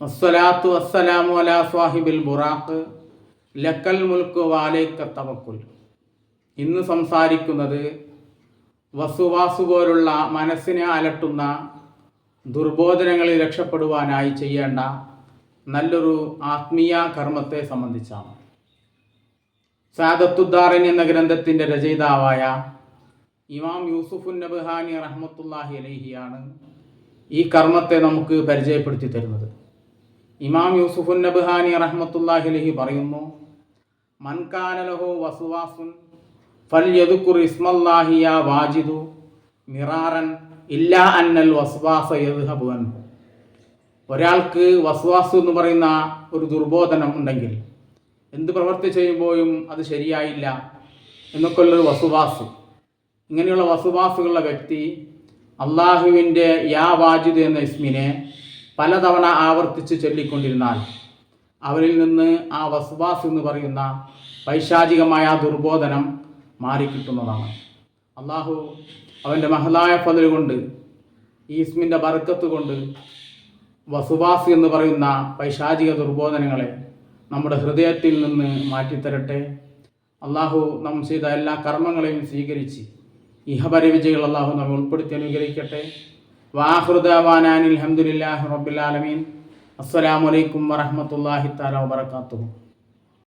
വസ്സലാത്തു വസ്സലാമു അലാ ലക്കൽ മുൽക്ക് വാലേക്ക തവക്കുൽ. ഇന്ന് സംസാരിക്കുന്നത് വസുവാസു പോലുള്ള മനസ്സിനെ അലട്ടുന്ന ദുർബോധനങ്ങളിൽ രക്ഷപ്പെടുവാനായി ചെയ്യേണ്ട നല്ലൊരു ആത്മീയ കർമ്മത്തെ സംബന്ധിച്ചാണ്. സാദത്തുദ്ദാറിൻ എന്ന ഗ്രന്ഥത്തിന്റെ രചയിതാവായ ഇമാം യൂസുഫുൻ നബ്ഹാനി റഹ്മത്തുല്ലാഹി അലൈഹിയാണ് ഈ കർമ്മത്തെ നമുക്ക് പരിചയപ്പെടുത്തി തരുന്നത്. ഇമാം യൂസുഫുൻ നബ്ഹാനി റഹ്മത്തുല്ലാഹിലഹി പറയുന്നു മൻകാനലഹു വസുവാസുൻ ഫൽ യദുക്കുർ ഇസ്മല്ലാഹിയ വാജിദു മിറാറൻ ഇല്ലാ അന്നൽ വസ്വാസ യദ്ഹബു അൻഹു. ഒരാൾക്ക് വസ്വാസ് എന്ന് പറയുന്ന ഒരു ദുർബോധനം ഉണ്ടെങ്കിൽ എന്ത് പ്രവൃത്തി ചെയ്യുമ്പോഴും അത് ശരിയായില്ല എന്നൊക്കെയുള്ളൊരു വസുവാസ്. ഇങ്ങനെയുള്ള വസുവാസുകളുള്ള വ്യക്തി അള്ളാഹുവിന്റെ യാ വാജിദ് എന്ന ഇസ്മിനെ പലതവണ ആവർത്തിച്ച് ചൊല്ലിക്കൊണ്ടിരുന്നാൽ അവരിൽ നിന്ന് ആ വസ്വാസ് എന്ന് പറയുന്ന പൈശാചികമായ ദുർബോധനം മാറിക്കിട്ടുന്നതാണ്. അള്ളാഹു അവന്റെ മഹലായ പതിൽ കൊണ്ട് ഈ ഇസ്മിന്റെ ബർക്കത്ത് കൊണ്ട് വസുവാസ് എന്ന് പറയുന്ന പൈശാചിക ദുർബോധനങ്ങളെ നമ്മുടെ ഹൃദയത്തിൽ നിന്ന് മാറ്റിത്തരട്ടെ. അള്ളാഹു നാം ചെയ്ത എല്ലാ കർമ്മങ്ങളെയും സ്വീകരിച്ച് ഇഹപര വിജയികൾ അള്ളാഹു നമ്മെ ഉൾപ്പെടുത്തി അനുഗ്രഹിക്കട്ടെ. വാഹൃദാവാനാനിൽ അഹമ്മദില്ലാഹി റബ്ബിൽ ആലമീൻ. അസ്സലാമലൈക്കും വറഹമത്തല്ലാഹി താല വാത്തു